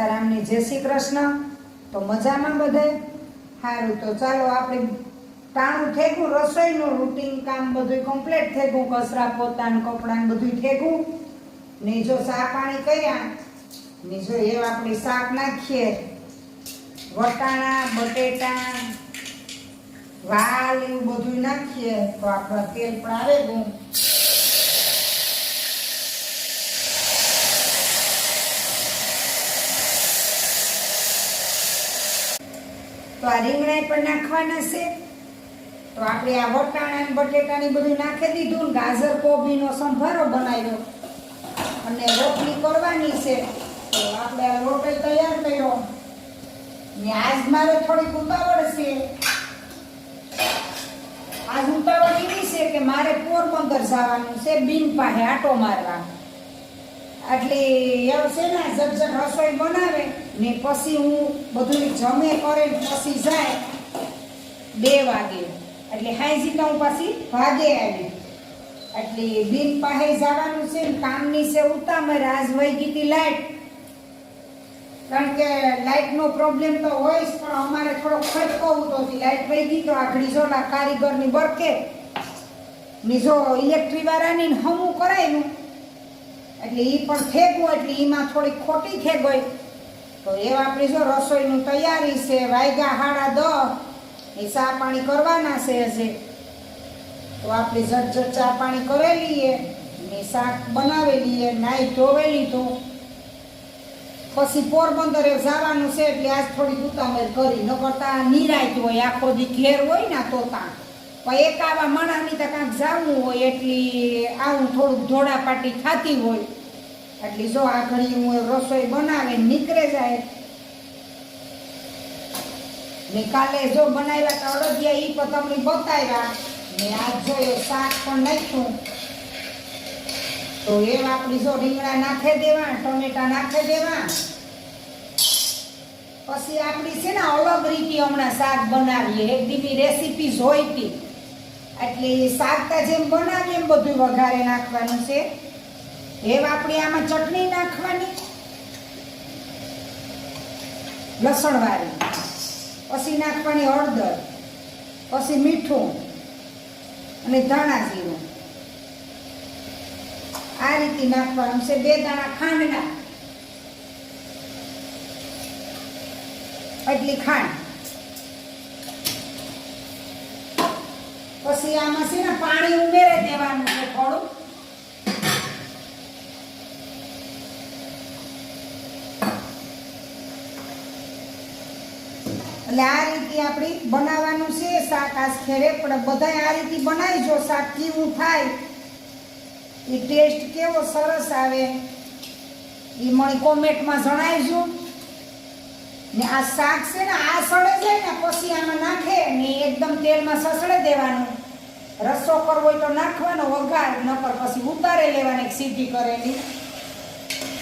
જય શ્રી કૃષ્ણ. તો મજામાં બધે? સારું તો ચાલો આપણે ટાણું ઠેકું રસોઈનું રૂટીન કામ બધું કમ્પ્લીટ થેગું કસરા પોતાનું કપડાં બધું ઠેકું ને જો ચા પાણી કર્યા, ને જો એ આપણે શાક નાખીએ. વટાણા, બટેટા, વાલ એવું બધું નાખીએ. તો આપણા તેલ પણ આવે ગું તો આ રીંગણા પણ નાખવાના છે. તો આપણે આ વટાણા બટેટાની બધું નાખી દીધું ને ગાજર, કોબીનો સંભારો બનાવ્યો. અને રોટલી કરવાની છે. તો આપણે આ રોટલી તૈયાર કર્યો. ને આજ મારે થોડીક ઉતાવળ છે. આજ ઉતાવળ એવી છે કે મારે પોરબંદર જવાનું છે, બિન પાસે આટો મારવા. એટલે એવું છે ને જગજગ રસોઈ બનાવે. ને પછી હું બધું જમે કરે ને પછી જાય બે વાગે. એટલે હાઈજીકા હું પાછી ભાગે આવી. એટલે બિન પાસે જવાનું છે ને કામની છે ઉતામર આજ વહી ગઈ હતી લાઈટ. કારણ કે લાઇટનો પ્રોબ્લેમ તો હોય જ, પણ અમારે થોડો ખટકો ઉતો હતી. લાઇટ વહી ગઈ તો આખડી ના કારીગરની બરકે. ને જો ઇલેક્ટ્રિક વાળાની હમું કરાયેલું. એટલે એ પણ થેગું, એટલે એમાં થોડી ખોટી થેગોઈ તો એ આપણી જો રસોઈનું તૈયારી છે, વાયગા હાડા દસ એ ચા પાણી કરવાના છે હજી. તો આપણે ઝટ ચા પાણી કરેલીએ ને શાક બનાવેલી નાઈ ધોવેલી તો પછી પોરબંદરે જવાનું છે એટલે આજ થોડી ઉતામેર કરી ન કરતા નિરાયત હોય, આખો દી ઘેર હોય ને તો ત્યાં પણ એક આવા માણસની તો કાંઈક જવું હોય, એટલી આવું થોડુંક ધોળાપાટી ખાતી હોય. એટલે જો આ ઘડી હું રસોઈ બનાવે નીકળે જાય, ને કાલે જો બનાવ્યા તો અડદિયા ઈ પણ તમને બતાવ્યા ને આજ જોયો શાક પણ નાખ્યું, તો એ આપણી જો રીંગણા નાખી દેવા, ટમેટા નાખી દેવા, પછી આપણી છે ને અલગ રીતે હમણાં શાક બનાવીએ, એક દીપી રેસીપી જોઈતી. એટલે શાકતા જેમ બનાવીએ એમ બધું વઘારે નાખવાનું છે. એમ આપણે આમાં ચટણી નાખવાની. લસણવાળી પછી નાખવાની હળદર. પછી મીઠું. અને ધાણા જીરું. આ રીતે નાખવાનું છે. બે દાણા ખાંડના. એટલી ખાંડ. પછી આમાં છે ને પાણી ઉમેરી દેવાનું છે થોડું. એટલે આ રીતે આપણે બનાવવાનું છે, શાક આ ખેરે, પણ બધા આ રીતે બનાવીજો શાક કેવું થાય, એ ટેસ્ટ કેવો સરસ આવે, એ મને કોમેન્ટમાં જણાવજો. ને આ શાક છે ને, આ સળે જાય ને, પછી આમાં નાખે ને એકદમ તેલમાં સસડે દેવાનું. રસો કરવો હોય તો નાખવાનો, વઘાર, નકર પછી ઉતારે લેવાની સીધી કરેલી.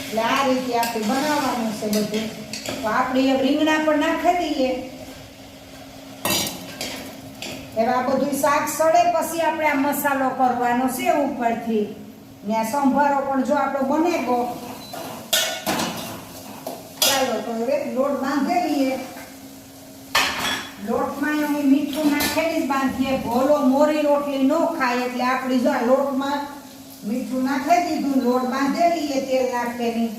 એટલે આ રીતે આપણે બનાવવાનું છે બધું. તો આપણે એ રીંગણા પણ નાખી દઈએ. હવે આ બધું શાક સડે પછી આપણે આ મસાલો કરવાનો છે ઉપરથી. ને સંભારો પણ જો આપણો બને ગો. ચાલો તો હવે લોટ બાંધી લઈએ. લોટમાં અમે મીઠું નાખેલી જ બાંધીએ. ભોલો, મોરી રોટલી ન ખાય એટલે આપણી જો આ લોટમાં મીઠું નાખી દીધું લોટ બાંધેલી એ તેલ નાખેલી